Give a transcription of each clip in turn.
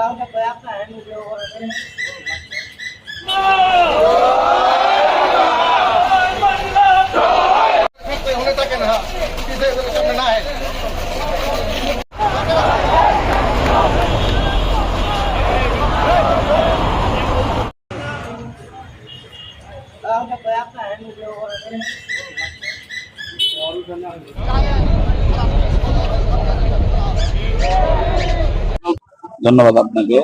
Kalau kebanyakan dulu Kalau kebanyakan dulu ধন্যবাদ আপনাকে।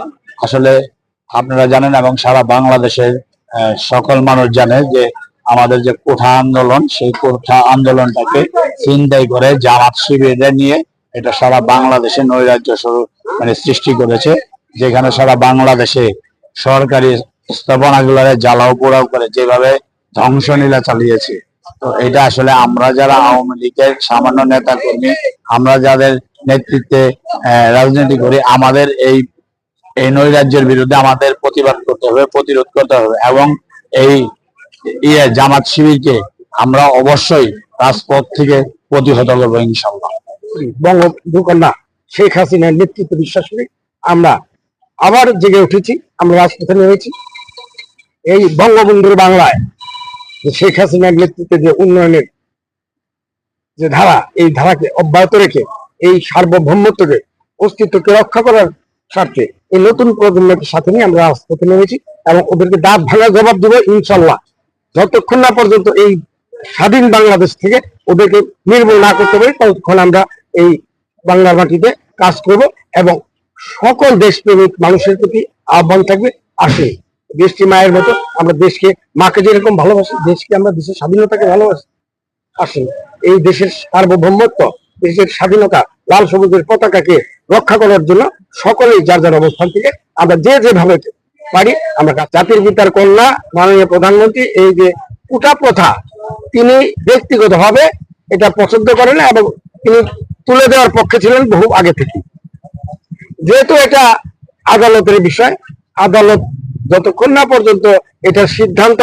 আসলে আপনারা জানেন এবং সারা বাংলাদেশের সকল মানুষ জানে যে আমাদের যে কোঠা আন্দোলন, সেই কোঠা আন্দোলনটাকে চিন্তাই করে জামাত শিবিরে নিয়ে এটা সারা বাংলাদেশে নৈরাজ্য স্বরূপ মানে সৃষ্টি করেছে, যেখানে সারা বাংলাদেশে সরকারি স্থাপনাগুলোরে জ্বালাও পোড়াও করে যেভাবে ধ্বংসলীলা চালিয়েছে। তো এটা আসলে আমরা যারা আওয়ামী লীগের সামান্য নেতা কর্মী আমরা যাদের নেতৃত্বে রাজনীতি করি আমাদের এই এই নৈরাজ্যের বিরুদ্ধে আমাদের প্রতিবাদ করতে হবে, প্রতিরোধ করতে হবে এবং এই ইয়ে জামাত শিবিরকে আমরা অবশ্যই রাজপথ থেকে প্রতিহত করব ইনশাল্লাহ বঙ্গবন্ধু কন্যা শেখ হাসিনার নেতৃত্ব বিশ্বাস করি আমরা আবার জেগে উঠেছি, আমরা রাজপথে নেমেছি। এই বঙ্গবন্ধুর বাংলায় শেখ হাসিনার নেতৃত্বে যে উন্নয়নের যে ধারা, এই ধারাকে অব্যাহত রেখে এই সার্বভৌমত্বকে, অস্তিত্বকে রক্ষা করার স্বার্থে এই নতুন প্রজন্মকে সাথে নিয়ে আমরা রাজপথে নেমেছি এবং ওদেরকে দাঁত ভাঙা জবাব দেবো ইনশাল্লাহ যতক্ষণ না পর্যন্ত এই স্বাধীন বাংলাদেশ থেকে ওদেরকে নির্মূল না করতে পারি, ততক্ষণ আমরা এই বাংলার মাটিতে কাজ করব এবং সকল দেশপ্রেমিক মানুষের প্রতি আহ্বান থাকবে আসে দেশটি মায়ের মতো, আমরা দেশকে, মাকে যেরকম ভালোবাসি, দেশকে আমরা দেশের স্বাধীনতাকে ভালোবাসি। আসেন, এই দেশের সার্বভৌমত্ব দেশের স্বাধীনতা, লাল সবুজের পতাকাকে রক্ষা করার জন্য সকলেই যার যার অবস্থান থেকে আমরা যে যেভাবে পারি, আমরা জাতির পিতার কন্যা, মাননীয় প্রধানমন্ত্রী, এই যে কুটা প্রথা, তিনি ব্যক্তিগতভাবে এটা পছন্দ করেন এবং তিনি তুলে দেওয়ার পক্ষে ছিলেন বহু আগে থেকে যেহেতু এটা আদালতের বিষয়, আদালত যতক্ষণ না পর্যন্ত এটা সিদ্ধান্ত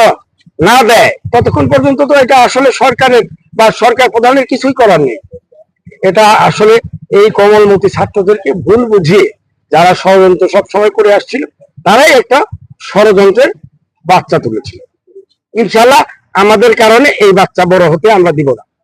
না দেয়, ততক্ষণ পর্যন্ত তো এটা আসলে সরকারের বা সরকার প্রধানের কিছুই করার নেই। এটা আসলে এই কমলমতি ছাত্রদেরকে ভুল বুঝিয়ে যারা ষড়যন্ত্র সবসময় করে আসছিল, তারাই একটা ষড়যন্ত্রের বাচ্চা তুলেছিল। ইনশাল্লাহ আমাদের কারণে এই বাচ্চা বড় হতে আমরা দিব না।